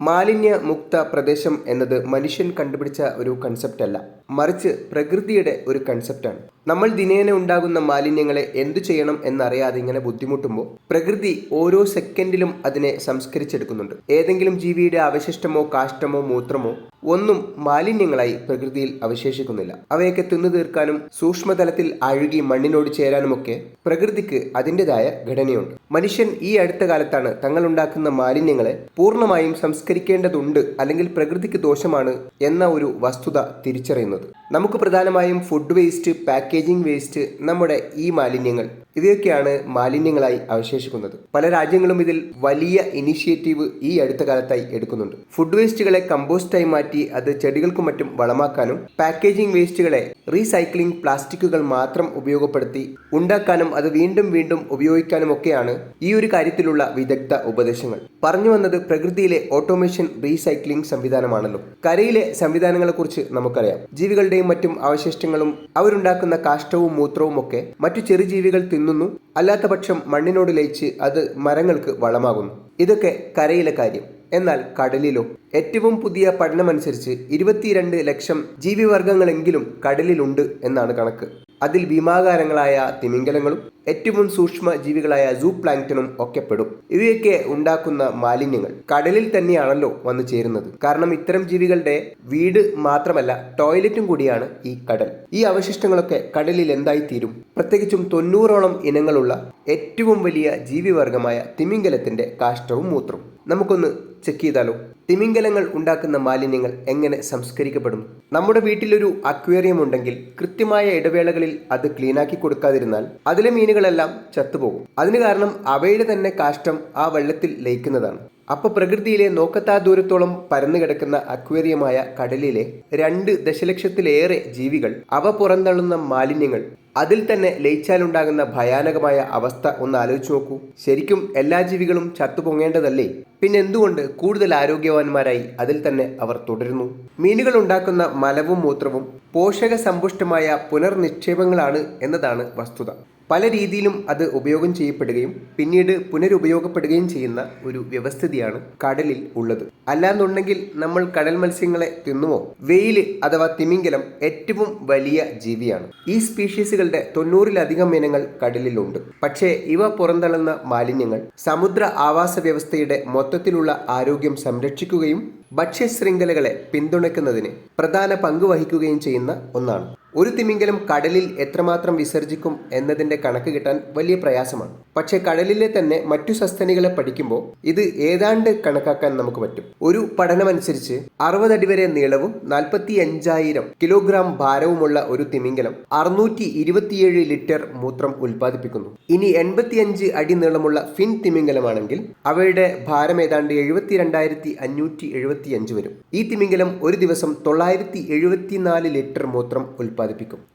മാലിന്യ മുക്ത പ്രദേശം എന്നത് മനുഷ്യൻ കണ്ടുപിടിച്ച ഒരു കൺസെപ്റ്റ് അല്ല. മറിച്ച് പ്രകൃതിയുടെ ഒരു കൺസെപ്റ്റാണ് നമ്മൾ ദിനേന ഉണ്ടാകുന്ന മാലിന്യങ്ങളെ എന്തു ചെയ്യണം എന്നറിയാതെ ഇങ്ങനെ ബുദ്ധിമുട്ടുമ്പോൾ പ്രകൃതി ഓരോ സെക്കൻഡിലും അതിനെ സംസ്കരിച്ചെടുക്കുന്നുണ്ട്. ഏതെങ്കിലും ജീവിയുടെ അവശിഷ്ടമോ കാഷ്ടമോ മൂത്രമോ ഒന്നും മാലിന്യങ്ങളായി പ്രകൃതിയിൽ അവശേഷിക്കുന്നില്ല. അവയൊക്കെ തിന്നു തീർക്കാനും സൂക്ഷ്മതലത്തിൽ അഴുകി മണ്ണിനോട് ചേരാനുമൊക്കെ പ്രകൃതിക്ക് അതിന്റെതായ ഘടനയുണ്ട്. മനുഷ്യൻ ഈ അടുത്ത കാലത്താണ് തങ്ങൾ ഉണ്ടാക്കുന്ന മാലിന്യങ്ങളെ പൂർണമായും സംസ്കരിക്കേണ്ടതുണ്ട് അല്ലെങ്കിൽ പ്രകൃതിക്ക് ദോഷമാണ് എന്ന ഒരു വസ്തുത തിരിച്ചറിയുന്നത്. നമുക്ക് പ്രധാനമായും ഫുഡ് വേസ്റ്റ് പാക്കേജിംഗ് വേസ്റ്റ് നമ്മുടെ ഈ മാലിന്യങ്ങൾ ഇവയൊക്കെയാണ് മാലിന്യങ്ങളായി അവശേഷിക്കുന്നത്. പല രാജ്യങ്ങളും ഇതിൽ വലിയ ഇനിഷ്യേറ്റീവ് ഈ അടുത്ത കാലത്തായി എടുക്കുന്നുണ്ട്. ഫുഡ് വേസ്റ്റുകളെ കമ്പോസ്റ്റായി മാറ്റി അത് ചെടികൾക്കും മറ്റും വളമാക്കാനും പാക്കേജിംഗ് വേസ്റ്റുകളെ റീസൈക്ലിംഗ് പ്ലാസ്റ്റിക്കുകൾ മാത്രം ഉപയോഗപ്പെടുത്തി ഉണ്ടാക്കാനും അത് വീണ്ടും വീണ്ടും ഉപയോഗിക്കാനുമൊക്കെയാണ് ഈ ഒരു കാര്യത്തിലുള്ള വിദഗ്ധ ഉപദേശങ്ങൾ. പറഞ്ഞു വന്നത് പ്രകൃതിയിലെ ഓട്ടോമേഷൻ റീസൈക്ലിംഗ് സംവിധാനമാണല്ലോ. കരയിലെ സംവിധാനങ്ങളെക്കുറിച്ച് നമുക്കറിയാം. ജീവികളുടെയും മറ്റും അവശിഷ്ടങ്ങളും അവരുണ്ടാക്കുന്ന കാഷ്ടവും മൂത്രവും ഒക്കെ മറ്റു ചെറുജീവികൾ തിന്നുന്നു. അല്ലാത്ത പക്ഷം മണ്ണിനോട് ലയിച്ച് അത് മരങ്ങൾക്ക് വളമാകുന്നു. ഇതൊക്കെ കരയിലെ കാര്യം. എന്നാൽ കടലിലോ ഏറ്റവും പുതിയ പഠനമനുസരിച്ച് ഇരുപത്തിരണ്ട് ലക്ഷം ജീവിവർഗങ്ങളെങ്കിലും കടലിലുണ്ട് എന്നാണ് കണക്ക്. അതിൽ ഭീമാകാരങ്ങളായ തിമിംഗലങ്ങളും ഏറ്റവും സൂക്ഷ്മ ജീവികളായ സൂ പ്ലാങ്ക്ടനും ഒക്കെ പെടും ഇവയൊക്കെ ഉണ്ടാക്കുന്ന മാലിന്യങ്ങൾ കടലിൽ തന്നെയാണല്ലോ വന്നു ചേരുന്നത്. കാരണം ഇത്തരം ജീവികളുടെ വീട് മാത്രമല്ല ടോയ്ലറ്റും കൂടിയാണ് ഈ കടൽ. ഈ അവശിഷ്ടങ്ങളൊക്കെ കടലിൽ എന്തായി തീരും പ്രത്യേകിച്ചും തൊണ്ണൂറോളം ഇനങ്ങളുള്ള ഏറ്റവും വലിയ ജീവിവർഗമായ തിമിംഗലത്തിന്റെ കാഷ്ടവും മൂത്രവും. നമുക്കൊന്ന് ചെക്ക് ചെയ്താലോ? തിമിംഗലങ്ങൾ ഉണ്ടാക്കുന്ന മാലിന്യങ്ങൾ എങ്ങനെ സംസ്കരിക്കപ്പെടുന്നു നമ്മുടെ വീട്ടിലൊരു അക്വേറിയം ഉണ്ടെങ്കിൽ കൃത്യമായ ഇടവേളകളിൽ അത് ക്ലീനാക്കി കൊടുക്കാതിരുന്നാൽ അതിലെ മീനുകളെല്ലാം ചത്തുപോകും. അതിന് കാരണം അവയുടെ തന്നെ കാഷ്ടം ആ വെള്ളത്തിൽ ലയിക്കുന്നതാണ്. അപ്പൊ പ്രകൃതിയിലെ നോക്കത്താ ദൂരത്തോളം പരന്നു കിടക്കുന്ന അക്വേറിയമായ കടലിലെ രണ്ട് ദശലക്ഷത്തിലേറെ ജീവികൾ അവ പുറന്തള്ളുന്ന മാലിന്യങ്ങൾ. അതിൽ തന്നെ ലയിച്ചാലുണ്ടാകുന്ന ഭയാനകമായ അവസ്ഥ ഒന്ന് ആലോചിച്ചു നോക്കൂ. ശരിക്കും എല്ലാ ജീവികളും ചത്തുപൊങ്ങേണ്ടതല്ലേ? പിന്നെ എന്തുകൊണ്ട് കൂടുതൽ ആരോഗ്യവാന്മാരായി അതിൽ തന്നെ അവർ തുടരുന്നു? മീനുകൾ ഉണ്ടാക്കുന്ന മലവും മൂത്രവും പോഷക സമ്പുഷ്ടമായ പുനർനിക്ഷേപങ്ങളാണ് എന്നതാണ് വസ്തുത. പല രീതിയിലും അത് ഉപയോഗം ചെയ്യപ്പെടുകയും പിന്നീട് പുനരുപയോഗപ്പെടുകയും ചെയ്യുന്ന ഒരു വ്യവസ്ഥിതിയാണ് കടലിൽ ഉള്ളത്. അല്ലാന്നുണ്ടെങ്കിൽ നമ്മൾ കടൽ മത്സ്യങ്ങളെ തിന്നുമോ? വെയിൽ അഥവാ തിമിംഗലം ഏറ്റവും വലിയ ജീവിയാണ്. ഈ സ്പീഷീസുകളുടെ തൊണ്ണൂറിലധികം ഇനങ്ങൾ കടലിലുണ്ട്. പക്ഷേ ഇവ പുറന്തള്ളുന്ന മാലിന്യങ്ങൾ സമുദ്ര ആവാസ വ്യവസ്ഥയുടെ മൊത്തത്തിലുള്ള ആരോഗ്യം സംരക്ഷിക്കുകയും ഭക്ഷ്യശൃംഖലകളെ പിന്തുണയ്ക്കുന്നതിന് പ്രധാന പങ്ക് വഹിക്കുകയും ചെയ്യുന്ന ഒന്നാണ്. ഒരു തിമിംഗലം കടലിൽ എത്രമാത്രം വിസർജിക്കും എന്നതിന്റെ കണക്ക് കിട്ടാൻ വലിയ പ്രയാസമാണ്. പക്ഷേ കടലിലെ തന്നെ മറ്റു സസ്തനികളെ പഠിക്കുമ്പോൾ ഇത് ഏതാണ്ട് കണക്കാക്കാൻ നമുക്ക് പറ്റും. ഒരു പഠനമനുസരിച്ച് അറുപതടി വരെ നീളവും നാൽപ്പത്തി അഞ്ചായിരം കിലോഗ്രാം ഭാരവുമുള്ള ഒരു തിമിംഗലം അറുന്നൂറ്റി ഇരുപത്തിയേഴ് ലിറ്റർ മൂത്രം ഉൽപ്പാദിപ്പിക്കുന്നു. ഇനി എൺപത്തിയഞ്ച് അടി നീളമുള്ള ഫിൻ തിമിംഗലമാണെങ്കിൽ അവയുടെ ഭാരം ഏതാണ്ട് എഴുപത്തിരണ്ടായിരത്തി അഞ്ഞൂറ്റി എഴുപത്തിയഞ്ച് വരും. ഈ തിമിംഗലം ഒരു ദിവസം തൊള്ളായിരത്തി എഴുപത്തിനാല് ലിറ്റർ മൂത്രം ഉൽപ്പാദിപ്പിക്കും.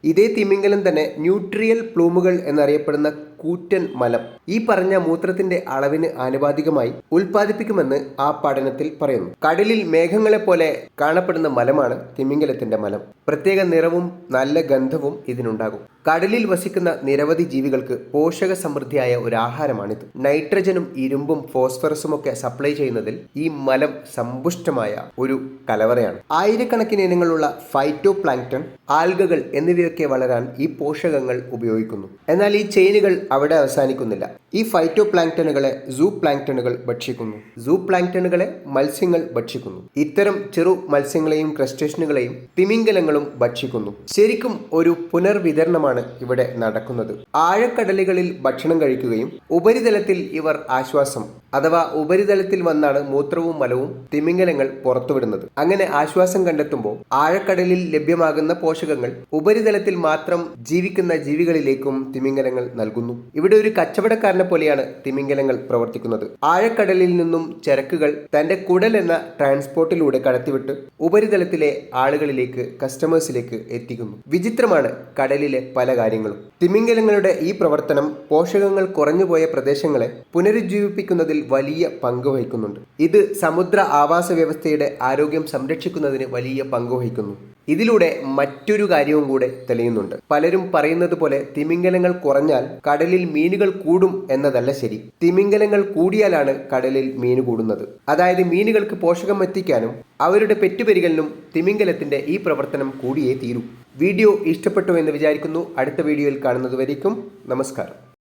ഇതേ തിമിംഗലം തന്നെ ന്യൂട്രിയൽ പ്ലൂമുകൾ എന്നറിയപ്പെടുന്ന കൂറ്റൻ മലം. ഈ പറഞ്ഞ മൂത്രത്തിന്റെ അളവിന് ആനുപാതികമായി ഉൽപ്പാദിപ്പിക്കുമെന്ന് ആ പഠനത്തിൽ പറയുന്നു. കടലിൽ മേഘങ്ങളെ പോലെ കാണപ്പെടുന്ന മലമാണ് തിമിംഗലത്തിന്റെ മലം. പ്രത്യേക നിറവും നല്ല ഗന്ധവും ഇതിനുണ്ടാകും. കടലിൽ വസിക്കുന്ന നിരവധി ജീവികൾക്ക് പോഷക സമൃദ്ധിയായ ഒരു ആഹാരമാണിത്. നൈട്രജനും ഇരുമ്പും ഫോസ്ഫറസും ഒക്കെ സപ്ലൈ ചെയ്യുന്നതിൽ ഈ മലം സമ്പുഷ്ടമായ ഒരു കലവറയാണ്. ആയിരക്കണക്കിന് ഇനങ്ങളുള്ള ഫൈറ്റോ പ്ലാങ്ക്ടൺ ആൽഗകൾ എന്നിവയൊക്കെ വളരാൻ ഈ പോഷകങ്ങൾ ഉപയോഗിക്കുന്നു. എന്നാൽ ഈ ചെയിനുകൾ അവിടെ അവസാനിക്കുന്നില്ല. ഈ ഫൈറ്റോ പ്ലാങ്ക്ടനുകളെ സൂ പ്ലാങ്ക്ടനുകൾ ഭക്ഷിക്കുന്നു. സൂ പ്ലാങ്ക്ടനുകളെ മത്സ്യങ്ങൾ ഭക്ഷിക്കുന്നു. ഇത്തരം ചെറു മത്സ്യങ്ങളെയും ക്രസ്റ്റേഷനുകളെയും തിമിംഗലങ്ങളും ഭക്ഷിക്കുന്നു. ശരിക്കും ഒരു പുനർവിതരണമാണ് ഇവിടെ നടക്കുന്നത്. ആഴക്കടലുകളിൽ ഭക്ഷണം കഴിക്കുകയും ഉപരിതലത്തിൽ ഇവർ ആശ്വാസം അഥവാ ഉപരിതലത്തിൽ വന്നാണ് മൂത്രവും മലവും തിമിംഗലങ്ങൾ പുറത്തുവിടുന്നത്. അങ്ങനെ ആശ്വാസം കണ്ടെത്തുമ്പോൾ ആഴക്കടലിൽ ലഭ്യമാകുന്ന പോഷകങ്ങൾ ഉപരിതലത്തിൽ മാത്രം ജീവിക്കുന്ന ജീവികളിലേക്കും തിമിംഗലങ്ങൾ നൽകുന്നു. ഇവിടെ ഒരു കച്ചവടക്കാരനെ പോലെയാണ് തിമിംഗലങ്ങൾ പ്രവർത്തിക്കുന്നത്. ആഴക്കടലിൽ നിന്നും ചരക്കുകൾ തന്റെ കുടൽ എന്ന ട്രാൻസ്പോർട്ടിലൂടെ കടത്തിവിട്ട് ഉപരിതലത്തിലെ ആളുകളിലേക്ക് കസ്റ്റമേഴ്സിലേക്ക് എത്തിക്കുന്നു. വിചിത്രമാണ് കടലിലെ പല കാര്യങ്ങളും. തിമിംഗലങ്ങളുടെ ഈ പ്രവർത്തനം പോഷകങ്ങൾ കുറഞ്ഞുപോയ പ്രദേശങ്ങളെ പുനരുജ്ജീവിപ്പിക്കുന്നതിൽ വലിയ പങ്ക് വഹിക്കുന്നുണ്ട്. ഇത് സമുദ്ര ആവാസ വ്യവസ്ഥയുടെ ആരോഗ്യം സംരക്ഷിക്കുന്നതിന് വലിയ പങ്ക് വഹിക്കുന്നു. ഇതിലൂടെ മറ്റൊരു കാര്യവും കൂടെ തെളിയുന്നുണ്ട്. പലരും പറയുന്നത് പോലെ തിമിംഗലങ്ങൾ കുറഞ്ഞാൽ കടലിൽ കടലിൽ മീനുകൾ കൂടും എന്നതല്ല ശരി. തിമിംഗലങ്ങൾ കൂടിയാലാണ് കടലിൽ മീൻ കൂടുന്നത്. അതായത് മീനുകൾക്ക് പോഷകം എത്തിക്കാനും അവരുടെ പെറ്റുപെരുകലിനും തിമിംഗലത്തിന്റെ ഈ പ്രവർത്തനം കൂടിയേ തീരൂ. വീഡിയോ ഇഷ്ടപ്പെട്ടു എന്ന് വിചാരിക്കുന്നു. അടുത്ത വീഡിയോയിൽ കാണുന്നതുവരേക്കും നമസ്കാരം.